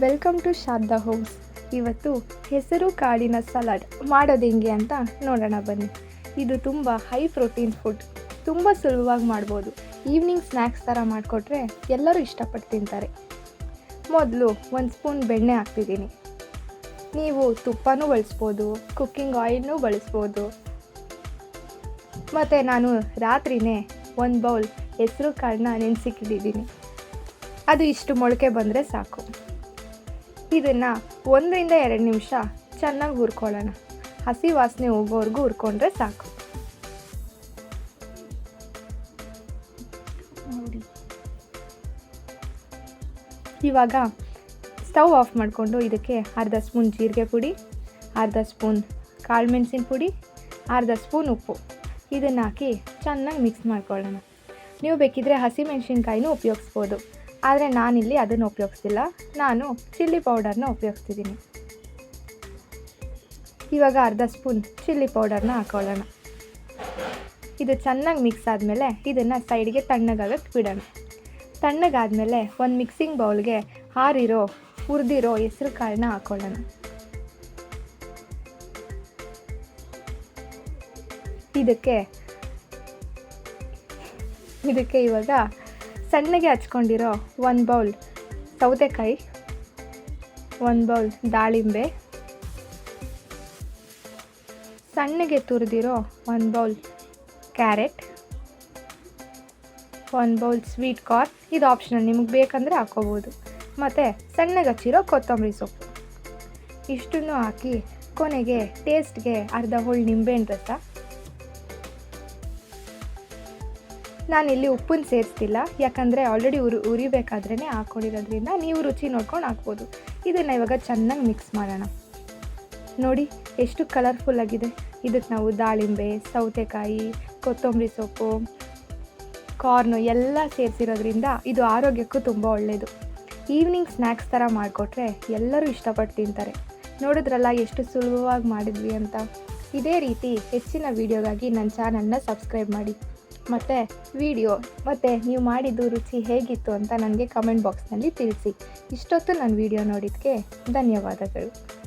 Welcome to Sharada homes ಇವತ್ತು ಹೆಸರು ಕಾಳಿನ ಸಲಾಡ್ ಮಾಡೋದು ಹೆಂಗೆ ಅಂತ ನೋಡೋಣ ಬನ್ನಿ. ಇದು ತುಂಬ ಹೈ ಪ್ರೋಟೀನ್ ಫುಡ್ ತುಂಬ ಸುಲಭವಾಗಿ ಮಾಡ್ಬೋದು. ಈವ್ನಿಂಗ್ ಸ್ನ್ಯಾಕ್ಸ್ ಥರ ಮಾಡಿಕೊಟ್ರೆ ಎಲ್ಲರೂ ಇಷ್ಟಪಟ್ಟು ತಿಂತಾರೆ. ಮೊದಲು ಒಂದು ಸ್ಪೂನ್ ಬೆಣ್ಣೆ ಹಾಕ್ತಿದ್ದೀನಿ. ನೀವು ತುಪ್ಪನೂ ಬಳಸ್ಬೋದು ಕುಕ್ಕಿಂಗ್ ಆಯಿಲ್ನೂ ಬಳಸ್ಬೋದು. ಮತ್ತು ನಾನು ರಾತ್ರಿನೇ ಒಂದು ಬೌಲ್ ಹೆಸರು ಕಾಳನ್ನ ನೆನೆಸಿಕ್ಕಿದ್ದೀನಿ ಅದು ಇಷ್ಟು ಮೊಳಕೆ ಬಂದರೆ ಸಾಕು. ಇದನ್ನು ಒಂದರಿಂದ ಎರಡು ನಿಮಿಷ ಚೆನ್ನಾಗಿ ಹುರ್ಕೊಳ್ಳೋಣ. ಹಸಿ ವಾಸನೆ ಹೋಗೋವರೆಗೂ ಹುರ್ಕೊಂಡ್ರೆ ಸಾಕು. ಇವಾಗ ಸ್ಟವ್ ಆಫ್ ಮಾಡಿಕೊಂಡು ಇದಕ್ಕೆ ಅರ್ಧ ಸ್ಪೂನ್ ಜೀರಿಗೆ ಪುಡಿ, ಅರ್ಧ ಸ್ಪೂನ್ ಕಾಳು ಮೆಣಸಿನ ಪುಡಿ, ಅರ್ಧ ಸ್ಪೂನ್ ಉಪ್ಪು. ಇದನ್ನು ಹಾಕಿ ಚೆನ್ನಾಗಿ ಮಿಕ್ಸ್ ಮಾಡ್ಕೊಳ್ಳೋಣ. ನೀವು ಬೇಕಿದ್ದರೆ ಹಸಿಮೆಣ್ಸಿನ್ಕಾಯಿನೂ ಉಪಯೋಗಿಸ್ಬೋದು. ಆದರೆ ನಾನಿಲ್ಲಿ ಅದನ್ನು ಉಪಯೋಗಿಸ್ತಿಲ್ಲ. ನಾನು ಚಿಲ್ಲಿ ಪೌಡರ್ನ ಉಪಯೋಗಿಸ್ತಿದ್ದೀನಿ. ಇವಾಗ ಅರ್ಧ ಸ್ಪೂನ್ ಚಿಲ್ಲಿ ಪೌಡರ್ನ ಹಾಕೊಳ್ಳೋಣ. ಇದು ಚೆನ್ನಾಗಿ ಮಿಕ್ಸ್ ಆದಮೇಲೆ ಇದನ್ನು ಸೈಡ್ಗೆ ತಣ್ಣಗಾಗಕ್ಕೆ ಬಿಡೋಣ. ತಣ್ಣಗಾದಮೇಲೆ ಒಂದು ಮಿಕ್ಸಿಂಗ್ ಬೌಲ್ಗೆ ಹಾರಿರೋ, ಹುರಿದಿರೋ ಹೆಸ್ರು ಕಾಳನ್ನ ಹಾಕೊಳ್ಳೋಣ. ಇದಕ್ಕೆ ಇದಕ್ಕೆ ಇವಾಗ ಸಣ್ಣಗೆ ಹಚ್ಕೊಂಡಿರೋ ಒಂದು ಬೌಲ್ ಸೌತೆಕಾಯಿ, ಒಂದು ಬೌಲ್ ದಾಳಿಂಬೆ, ಸಣ್ಣಗೆ ತುರಿದಿರೋ ಒಂದು ಬೌಲ್ ಕ್ಯಾರೆಟ್, ಒಂದು ಬೌಲ್ ಸ್ವೀಟ್ ಕಾರ್ನ್ ಇದು ಆಪ್ಷನಲ್ ನಿಮಗೆ ಬೇಕಂದರೆ ಹಾಕೋಬೋದು. ಮತ್ತು ಸಣ್ಣಗೆ ಹಚ್ಚಿರೋ ಕೊತ್ತಂಬರಿ ಸೊಪ್ಪು. ಇಷ್ಟನ್ನು ಹಾಕಿ ಕೊನೆಗೆ ಟೇಸ್ಟ್ಗೆ ಅರ್ಧ ಹೋಳು ನಿಂಬೆಹಣ್ಣು ರಸ. ನಾನಿಲ್ಲಿ ಉಪ್ಪನ್ನು ಸೇರಿಸ್ತಿಲ್ಲ. ಯಾಕಂದರೆ ಆಲ್ರೆಡಿ ಉರಿ ಉರಿಬೇಕಾದ್ರೇ ಹಾಕ್ಕೊಂಡಿರೋದ್ರಿಂದ ನೀವು ರುಚಿ ನೋಡ್ಕೊಂಡು ಹಾಕ್ಬೋದು. ಇದನ್ನು ಇವಾಗ ಚೆನ್ನಾಗಿ ಮಿಕ್ಸ್ ಮಾಡೋಣ. ನೋಡಿ, ಎಷ್ಟು ಕಲರ್ಫುಲ್ ಆಗಿದೆ. ಇದಕ್ಕೆ ನಾವು ದಾಳಿಂಬೆ, ಸೌತೆಕಾಯಿ, ಕೊತ್ತಂಬರಿ ಸೊಪ್ಪು ಕಾರ್ನು ಎಲ್ಲ ಸೇರಿಸಿರೋದ್ರಿಂದ ಇದು ಆರೋಗ್ಯಕ್ಕೂ ತುಂಬ ಒಳ್ಳೆಯದು ಈವ್ನಿಂಗ್ ಸ್ನ್ಯಾಕ್ಸ್ ಥರ ಮಾಡಿಕೊಟ್ರೆ ಎಲ್ಲರೂ ಇಷ್ಟಪಟ್ಟು ತಿಂತಾರೆ. ನೋಡಿದ್ರಲ್ಲ ಎಷ್ಟು ಸುಲಭವಾಗಿ ಮಾಡಿದ್ವಿ ಅಂತ. ಇದೇ ರೀತಿ ಹೆಚ್ಚಿನ ವೀಡಿಯೋಗಾಗಿ ನನ್ನ ಚಾನಲ್ನ ಸಬ್ಸ್ಕ್ರೈಬ್ ಮಾಡಿ. ಮತ್ತು ವಿಡಿಯೋ ಮತ್ತು ನೀವು ಮಾಡಿದ್ದು ರುಚಿ ಹೇಗಿತ್ತು ಅಂತ ನನಗೆ ಕಮೆಂಟ್ ಬಾಕ್ಸ್ನಲ್ಲಿ ತಿಳಿಸಿ. ಇಷ್ಟೊತ್ತು ನನ್ನ ವಿಡಿಯೋ ನೋಡಿದ್ದಕ್ಕೆ ಧನ್ಯವಾದಗಳು.